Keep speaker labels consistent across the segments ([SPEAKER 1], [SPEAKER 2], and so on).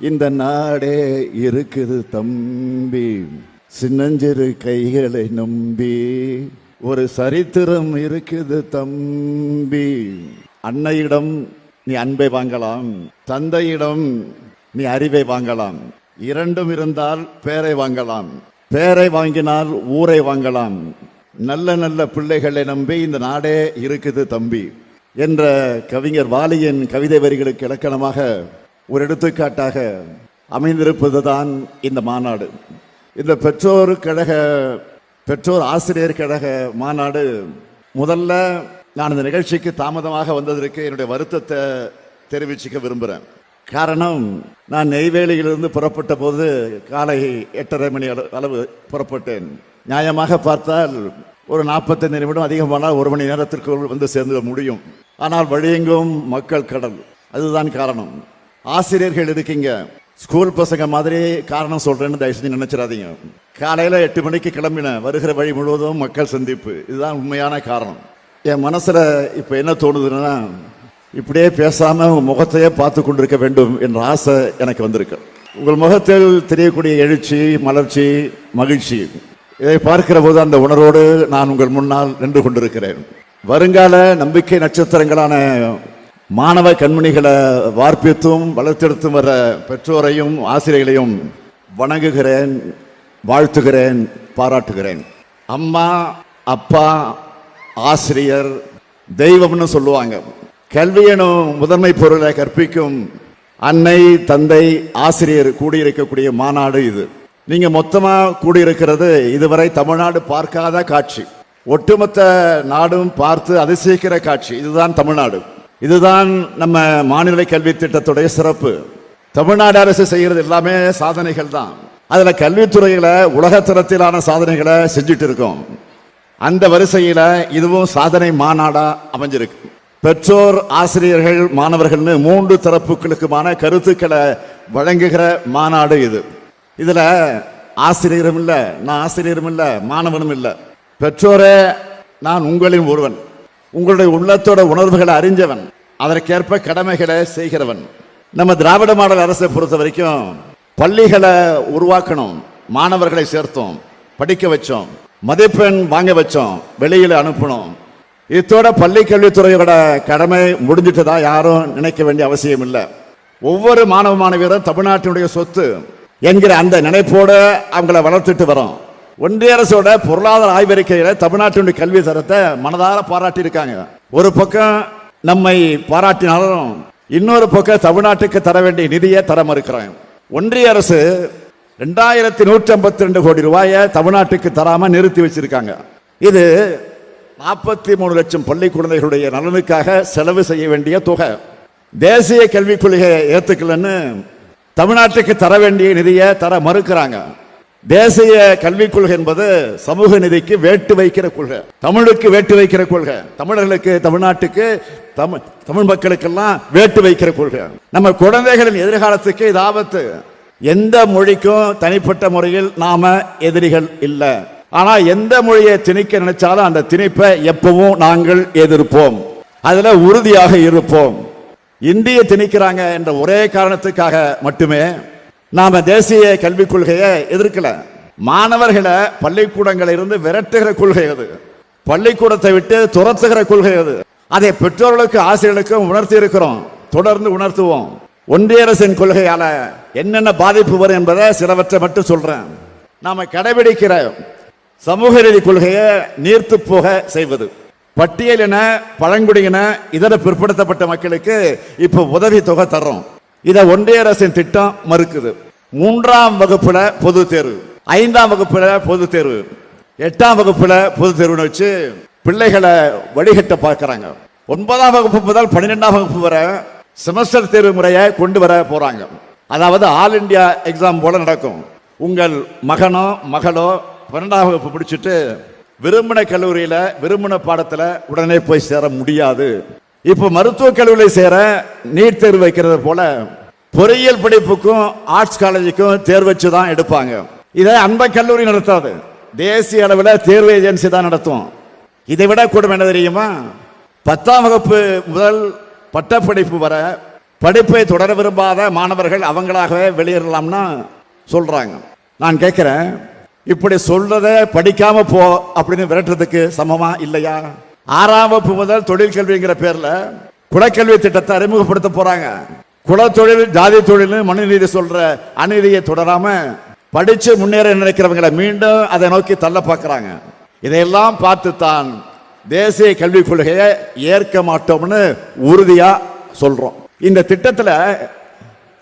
[SPEAKER 1] இந்த நாடே இருக்குது தம்பி. சின்னஞ்சிறு கைகளை நம்பி. ஒரு சரித்திரம் இருக்குது தம்பி. அன்னையிடம் நீ அன்பை வாங்கலாம். தந்தையிடம் நீ அறிவை வாங்கலாம். இரண்டும் இருந்தால் பேரை வாங்கலாம். பேரை வாங்கினால் ஊரை வாங்கலாம். நல்ல நல்ல பிள்ளைகளை நம்பி இந்த நாடே இருக்குது தம்பி. என்ற கவிஞர் வாலியின் கவிதை வரிகளுக்கு இலக்கணமாக ஒரு எடுத்துக்காட்டாக அமைந்திருப்பது தான் இந்த மாநாடு. இந்த பெற்றோர் கழக பெற்றோர் ஆசிரியர் கழக மாநாடு முதல்ல நான் இந்த நிகழ்ச்சிக்கு தாமதமாக வந்ததற்கு என்னுடைய வருத்தத்தை தெரிவிச்சுக்க விரும்புகிறேன் காரணம் நான் நெய்வேலியிலிருந்து புறப்பட்ட போது காலை எட்டரை மணி அளவு புறப்பட்டேன். நியாயமாக பார்த்தால் ஒரு நாற்பத்தைந்து நிமிடம் அதிகமானால் ஒரு மணி நேரத்திற்குள் வந்து சேர்ந்து முடியும். ஆனால் வழியெங்கும் மக்கள் கடல். அதுதான் காரணம். ஆசிரியர்கள் இருக்கீங்க ஸ்கூல் பசங்க மாதிரி காரணம் சொல்றேன்னு தயவு செஞ்சு நினைச்சிடாதீங்க. காலையில எட்டு மணிக்கு கிளம்பின வருகிற வழி முழுவதும் மக்கள் சந்திப்பு. இதுதான் உண்மையான காரணம். என் மனசுல இப்ப என்ன தோணுதுன்னா இப்படியே பேசாம உங்கள் முகத்தையே பார்த்து கொண்டிருக்க வேண்டும் என்ற ஆசை எனக்கு வந்திருக்கு. உங்கள் முகத்தில் தெரியக்கூடிய எழுச்சி மலர்ச்சி மகிழ்ச்சி. இதை பார்க்கிற போது அந்த உணர்வோடு நான் உங்கள் முன்னால் நின்று கொண்டிருக்கிறேன். வருங்கால நம்பிக்கை நட்சத்திரங்களான மாணவ கண்மணிகளை வார்ப்பித்தும் வளர்த்தெடுத்தும் வர பெற்றோரையும் ஆசிரியர்களையும் வணங்குகிறேன் வாழ்த்துகிறேன் பாராட்டுகிறேன். அம்மா அப்பா ஆசிரியர் தெய்வம்னு சொல்லுவாங்க. கல்வியனும் முதன்மை பொருளை கற்பிக்கும் அன்னை தந்தை ஆசிரியர் கூடியிருக்கக்கூடிய மாநாடு இது. நீங்க மொத்தமாக கூடியிருக்கிறது இதுவரை தமிழ்நாடு பார்க்காத காட்சி. ஒட்டுமொத்த நாடும் பார்த்து அதிசயிக்கிற காட்சி. இதுதான் தமிழ்நாடு. இதுதான் நம்ம மாநில கல்வி திட்டத்துடைய சிறப்பு. தமிழ்நாடு அரசு செய்கிறது எல்லாமே சாதனைகள் தான். அதில் கல்வித்துறையில் உலகத்தரத்திலான சாதனைகளை செஞ்சுட்டு இருக்கோம். அந்த வரிசையில் இதுவும் சாதனை மாநாடாக அமைஞ்சிருக்கு. பெற்றோர் ஆசிரியர்கள் மாணவர்கள்னு மூன்று தரப்புகளுக்குமான கருத்துக்களை வழங்குகிற மாநாடு இது. இதில் ஆசிரியரும் இல்லை நான் ஆசிரியரும் இல்லை மாணவனும் இல்லை. பெற்றோரே நான் உங்களின் ஒருவன். உங்களுடைய உள்ளத்தோட உணர்வுகளை அறிஞ்சவன் அதற்கேற்ப கடமைகளை செய்கிறவன். நம்ம திராவிட மாடல் அரசை பொறுத்த வரைக்கும் பள்ளிகளை உருவாக்கணும் மாணவர்களை சேர்த்தோம் படிக்க வச்சோம் மதிப்பெண் வாங்க வச்சோம் வெளியில் அனுப்பணும். இத்தோட பள்ளி கல்வித்துறையோட கடமை முடிஞ்சிட்டதா யாரும் நினைக்க வேண்டிய அவசியம் இல்லை. ஒவ்வொரு மாணவ மாணவியரும் தமிழ்நாட்டினுடைய சொத்து என்கிற அந்த நினைப்போடு அவங்கள வளர்த்துட்டு வரோம். ஒன்றிய அரசோட பொருளாதார ஆய்வறிக்கையில தமிழ்நாட்டினுடைய கல்வி தரத்தை மனதார பாராட்டி இருக்காங்க ஒரு பக்கம் நம்மை பாராட்டினாலும் இன்னொரு பக்கம் தமிழ்நாட்டுக்கு தர வேண்டிய நிதியை தர மறுக்கிறாங்க. ஒன்றிய அரசு ரெண்டாயிரத்தி நூற்றி ஐம்பத்தி ரெண்டு கோடி ரூபாயை தமிழ்நாட்டுக்கு தராம நிறுத்தி வச்சிருக்காங்க. இது நாற்பத்தி மூணு லட்சம் பள்ளி குழந்தைகளுடைய நலனுக்காக செலவு செய்ய வேண்டிய தொகை. தேசிய கல்விக் கொள்கையை ஏற்றுக்கலன்னு தமிழ்நாட்டுக்கு தர வேண்டிய நிதியை தர மறுக்கிறாங்க. தேசிய கல்விக் கொள்கை என்பது சமூக நிதிக்கு வேட்டு வைக்கிற கொள்கை. தமிழுக்கு வேட்டு வைக்கிற கொள்கை. தமிழர்களுக்கு தமிழ்நாட்டுக்கு தமிழ் தமிழ் மக்களுக்கெல்லாம் வேட்டு வைக்கிற கொள்கை. நம்ம குழந்தைகளின் எதிர்காலத்துக்கு இது ஆபத்து. எந்த மொழிக்கும் தனிப்பட்ட முறையில் நாம எதிரிகள் இல்லை. ஆனா எந்த மொழியை திணிக்க நினைச்சாலும் அந்த திணிப்பை எப்பவும் நாங்கள் எதிர்ப்போம். அதுல உறுதியாக இருப்போம். இந்திய திணிக்கிறாங்க என்ற ஒரே காரணத்துக்காக மட்டுமே நாம தேசிய கல்விக் கொள்கையை எதிர்க்கல. மாணவர்களை பள்ளிக்கூடங்களில் இருந்து விரட்டுகிற கொள்கை அது. பள்ளிக்கூடத்தை விட்டு துரத்துகிற கொள்கை அது. அதை பெற்றோர்களுக்கு ஆசிரியர்களுக்கும் உணர்த்தி இருக்கிறோம். தொடர்ந்து உணர்த்துவோம். ஒன்றிய அரசின் கொள்கையால என்னென்ன பாதிப்பு வரும் என்பதை சிலவற்றை மட்டும் சொல்றேன். நாம கடைபிடிக்கிற சமூக நீதி கொள்கையை நீர்த்து போக செய்வது. பட்டியலின பழங்குடியின இதர பிற்படுத்தப்பட்ட மக்களுக்கு இப்ப உதவி தொகை தர்றோம். இதை ஒன்றிய அரசின் திட்டம் மறுக்குது. மூன்றாம் வகுப்புல பொது தேர்வு. ஐந்தாம் வகுப்புல பொது தேர்வு. எட்டாம் வகுப்புல பொது தேர்வுன்னு வச்சு பிள்ளைகளை வழிகட்ட பார்க்கறாங்க. ஒன்பதாம் வகுப்பு முதல் பன்னிரெண்டாம் வகுப்பு வரை செமஸ்டர் தேர்வு முறையை கொண்டு வர போறாங்க. அதாவது ஆல் இந்தியா எக்ஸாம் போல நடக்கும். உங்கள் மகனோ மகளோ பன்னெண்டாம் வகுப்பு பிடிச்சிட்டு விரும்பின கல்லூரியில் விரும்பின பாடத்தில் உடனே போய் சேர முடியாது. இப்போ மருத்துவக் கல்லூரியில் சேர நீட் தேர்வு வைக்கிறது போல பொறியியல் படிப்புக்கும் ஆர்ட்ஸ் காலேஜுக்கும் தேர்வு வச்சு தான் எடுப்பாங்க. இதை அந்த கல்லூரி நடத்தாது. தேசிய அளவில் தேர்வு ஏஜென்சி தான் நடத்தும். இதை விட கூடும் என்ன தெரியுமா? பத்தாம் வகுப்பு முதல் பட்டப்படிப்பு வர படிப்பை தொடர விரும்பாத மாணவர்கள் அவங்களாகவே வெளியேறலாம்னா சொல்றாங்க. நான் கேட்குறேன் இப்படி சொல்றத படிக்காம போ அப்படின்னு விரட்டுறதுக்கு சமமா இல்லையா? ஆறாம் வகுப்பு முதல் தொழில் கல்விங்கிற பேரில் குலக்கல்வி திட்டத்தை அறிமுகப்படுத்த போகிறாங்க குலத்தொழில் ஜாதி தொழில் மனுநீதி சொல்கிற அநீதியை தொடராமல் படித்து முன்னேற நினைக்கிறவங்களை மீண்டும் அதை நோக்கி தள்ள பார்க்குறாங்க. இதையெல்லாம் பார்த்து தான் தேசிய கல்விக் கொள்கையை ஏற்க மாட்டோம்னு உறுதியாக சொல்கிறோம் இந்த திட்டத்தில்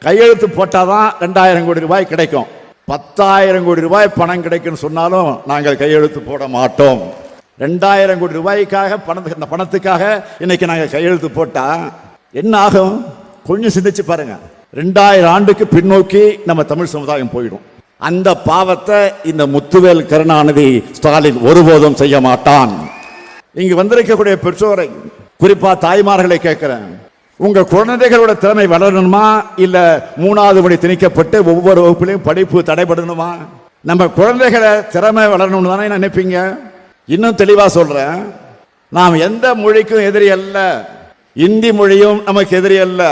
[SPEAKER 1] கையெழுத்து போட்டால் தான் ரெண்டாயிரம் கோடி ரூபாய் கிடைக்கும். பத்தாயிரம் கோடி ரூபாய் பணம் கிடைக்கும்னு சொன்னாலும் நாங்கள் கையெழுத்து போட மாட்டோம். ரெண்டாயிரம் கோடி ரூபாய்க்காக பணத்துக்கு அந்த பணத்துக்காக இன்னைக்கு நாங்கள் கையெழுத்து போட்டால் என்ன ஆகும்? கொஞ்சம் சிந்திச்சு பாருங்க. ரெண்டாயிரம் ஆண்டுக்கு பின்னோக்கி நம்ம தமிழ் சமுதாயம் போயிடும். அந்த பாவத்தை இந்த முத்துவேல் கருணாநிதி ஸ்டாலின் ஒருபோதும் செய்ய மாட்டான். இங்கு வந்திருக்கக்கூடிய பெற்றோரை குறிப்பா தாய்மார்களை கேட்கிறேன். உங்க குழந்தைகளோட திறமை வளரணுமா? இல்ல மூணாவது மணி திணிக்கப்பட்டு ஒவ்வொரு வகுப்புலையும் படிப்பு தடைபடணுமா? நம்ம குழந்தைகளை திறமை வளரணும்னு தானே நினைப்பீங்க? இன்னும் தெளிவாக சொல்கிறேன் நாம் எந்த மொழிக்கும் எதிரி அல்ல. இந்தி மொழியும் நமக்கு எதிரி அல்ல.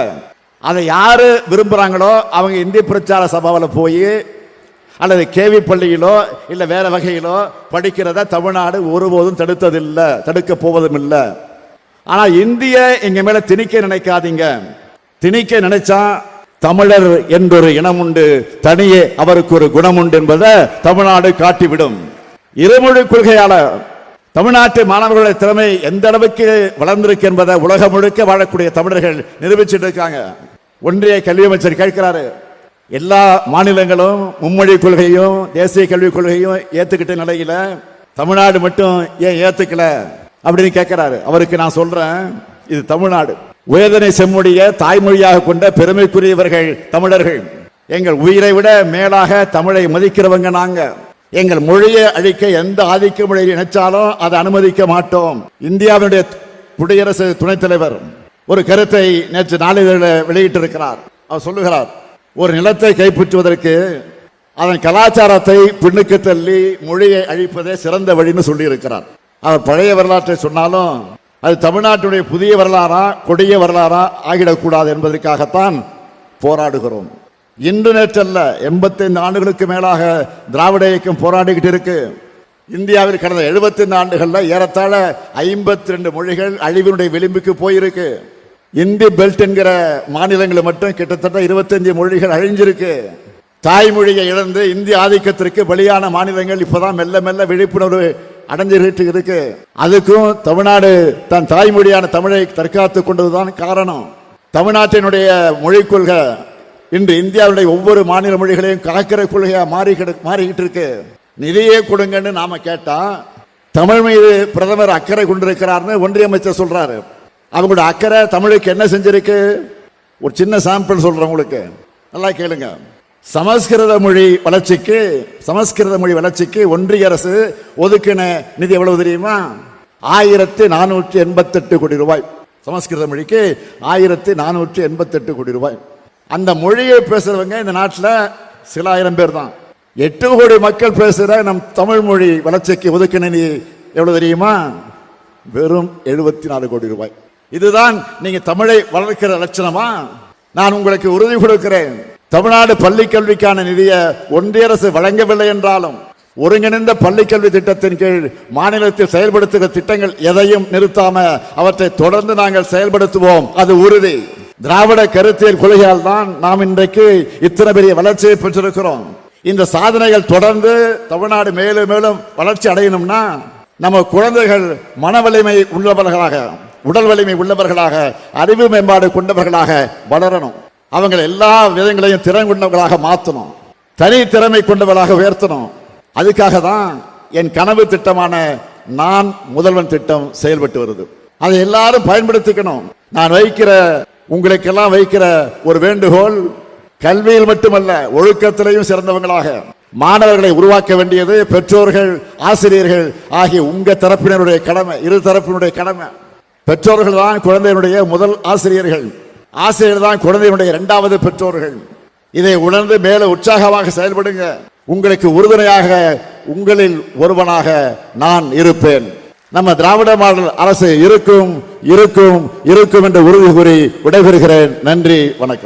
[SPEAKER 1] அதை யார் விரும்புகிறாங்களோ அவங்க இந்தி பிரச்சார சபாவில் போய் அல்லது கேவி பள்ளியிலோ இல்லை வேறு வகையிலோ படிக்கிறத தமிழ்நாடு ஒருபோதும் தடுத்ததில்லை தடுக்க போவதும் இல்லை. ஆனால் இந்திய எங்கள் மேலே திணிக்க நினைக்காதீங்க. திணிக்க நினைச்சா தமிழர் என்றொரு இனம் உண்டு தனியே அவருக்கு ஒரு குணம் உண்டு என்பதை தமிழ்நாடு காட்டிவிடும். இருமொழி கொள்கையாளர் தமிழ்நாட்டு மாணவர்களுடைய திறமை எந்த அளவுக்கு வளர்ந்திருக்கு என்பதை உலகம் முழுக்க வாழக்கூடிய தமிழர்கள் நிரூபிச்சுட்டு இருக்காங்க ஒன்றிய கல்வி அமைச்சர் கேட்கிறாரு எல்லா மாநிலங்களும் மும்மொழி கொள்கையும் தேசிய கல்விக் கொள்கையும் ஏத்துக்கிட்ட நிலையில தமிழ்நாடு மட்டும் ஏன் ஏத்துக்கல அப்படின்னு கேட்கிறாரு. அவருக்கு நான் சொல்றேன் இது தமிழ்நாடு. உயர்தனை செம்மொழிய தாய்மொழியாக கொண்ட பெருமைக்குரியவர்கள் தமிழர்கள். எங்கள் உயிரை விட மேலாக தமிழை மதிக்கிறவங்க நாங்கள் எங்கள் மொழியை அழிக்க எந்த ஆதிக்க மொழியை நினைச்சாலும் அதை அனுமதிக்க மாட்டோம். இந்தியாவினுடைய குடியரசு துணைத் தலைவர் ஒரு கருத்தை நேற்று நாளிதழில் வெளியிட்டிருக்கிறார். அவர் சொல்லுகிறார் ஒரு நிலத்தை கைப்பற்றுவதற்கு அதன் கலாச்சாரத்தை பின்னுக்கு தள்ளி மொழியை அழிப்பதே சிறந்த வழின்னு சொல்லியிருக்கிறார். அவர் பழைய வரலாற்றை சொன்னாலும் அது தமிழ்நாட்டுடைய புதிய வரலாறா கொடிய வரலாறா ஆகிடக்கூடாது என்பதற்காகத்தான் போராடுகிறோம். இன்று நேற்றல்ல எண்பத்தைந்து ஆண்டுகளுக்கு மேலாக திராவிட இயக்கம் போராடிக்கிட்டு இருக்கு. இந்தியாவில் கடந்த எழுபத்தைந்து ஆண்டுகளில் ஏறத்தாழ ஐம்பத்தி ரெண்டு மொழிகள் அழிவினுடைய விளிம்புக்கு போயிருக்கு. இந்தி பெல்ட் என்கிற மாநிலங்கள் மட்டும் கிட்டத்தட்ட 25 மொழிகள் அழிஞ்சிருக்கு. தாய்மொழியை இழந்து இந்திய ஆதிக்கத்திற்கு வெளியான மாநிலங்கள் இப்போதான் மெல்ல மெல்ல விழிப்புணர்வு அடைஞ்சிட்டு இருக்கு. அதுக்கும் தமிழ்நாடு தன் தாய்மொழியான தமிழை தற்காத்து கொண்டதுதான் காரணம். தமிழ்நாட்டினுடைய மொழிக் கொள்கை இன்று இந்தியாவுடைய ஒவ்வொரு மாநில மொழிகளையும் காக்கிற கொள்கையாக மாறி மாறிக்கிட்டு இருக்கு. நிதியே கொடுங்கன்னு நாம கேட்டா தமிழ் மீது பிரதமர் அக்கறை கொண்டிருக்கிறார்னு ஒன்றிய அமைச்சர் சொல்றாரு. அவங்களோட அக்கறை தமிழுக்கு என்ன செஞ்சிருக்கு? ஒரு சின்ன சாம்பிள் சொல்றேன் உங்களுக்கு. நல்லா கேளுங்க. சமஸ்கிருத மொழி வளர்ச்சிக்கு சமஸ்கிருத மொழி வளர்ச்சிக்கு ஒன்றிய அரசு ஒதுக்கின நிதி எவ்வளவு தெரியுமா? ஆயிரத்தி நானூற்றி எண்பத்தெட்டு கோடி ரூபாய். சமஸ்கிருத மொழிக்கு ஆயிரத்தி நானூற்றி எண்பத்தெட்டு கோடி ரூபாய். அந்த மொழியை பேசுறவங்க இந்த நாட்டில் சில ஆயிரம் பேர் தான். எட்டு கோடி மக்கள் பேசுகிற நம் தமிழ் மொழி வளர்ச்சிக்கு ஒதுக்கின நிதி தெரியுமா? வெறும் எழுபத்தி நாலு கோடி ரூபாய். இதுதான் நீங்கள் தமிழை வளர்க்கிற லட்சணமா? நான் உங்களுக்கு உறுதி கொடுக்கிறேன். தமிழ்நாடு பள்ளி கல்விக்கான நிதியை ஒன்றிய அரசு வழங்கவில்லை என்றாலும் ஒருங்கிணைந்த பள்ளிக்கல்வி திட்டத்தின் கீழ் மாநிலத்தில் செயல்படுத்துகிற திட்டங்கள் எதையும் நிறுத்தாம அவற்றை தொடர்ந்து நாங்கள் செயல்படுத்துவோம். அது உறுதி. திராவிட கருத்தியல் கொள்கையால் தான் நாம் இன்றைக்கு இத்தனை பெரிய வளர்ச்சியை பெற்றிருக்கிறோம். இந்த சாதனைகள் தொடர்ந்து தமிழ்நாடு மேலும் மேலும் வளர்ச்சி அடையணும்னா நம்ம குழந்தைகள் மன வலிமை உள்ளவர்களாக உடல் வலிமை உள்ளவர்களாக அறிவு மேம்பாடு கொண்டவர்களாக வளரணும். அவங்களை எல்லா விதங்களையும் திறன் கொண்டவர்களாக மாற்றணும் தனி திறமை கொண்டவர்களாக உயர்த்தணும். அதுக்காக தான் என் கனவு திட்டமான நான் முதல்வன் திட்டம் செயல்பட்டு வருது. அதை எல்லாரும் பயன்படுத்திக்கணும். நான் வைக்கிற உங்களுக்கெல்லாம் வைக்கிற ஒரு வேண்டுகோள் கல்வியில் மட்டுமல்ல ஒழுக்கத்திலையும் சிறந்தவங்களாக. மாணவர்களை உருவாக்க வேண்டியது பெற்றோர்கள் ஆசிரியர்கள் ஆகிய உங்க தரப்பினருடைய கடமை இரு தரப்பினுடைய கடமை. பெற்றோர்கள் தான் குழந்தையினுடைய முதல் ஆசிரியர்கள். ஆசிரியர்கள் தான் குழந்தையினுடைய இரண்டாவது பெற்றோர்கள். இதை உணர்ந்து மேல உற்சாகமாக செயல்படுங்க. உங்களுக்கு உறுதுணையாக உங்களில் ஒருவனாக நான் இருப்பேன். நம்ம திராவிட மாடல் அரசு இருக்கும் இருக்கும் இருக்கும் என்று உறுதி கூறி விடைபெறுகிறேன். நன்றி வணக்கம்.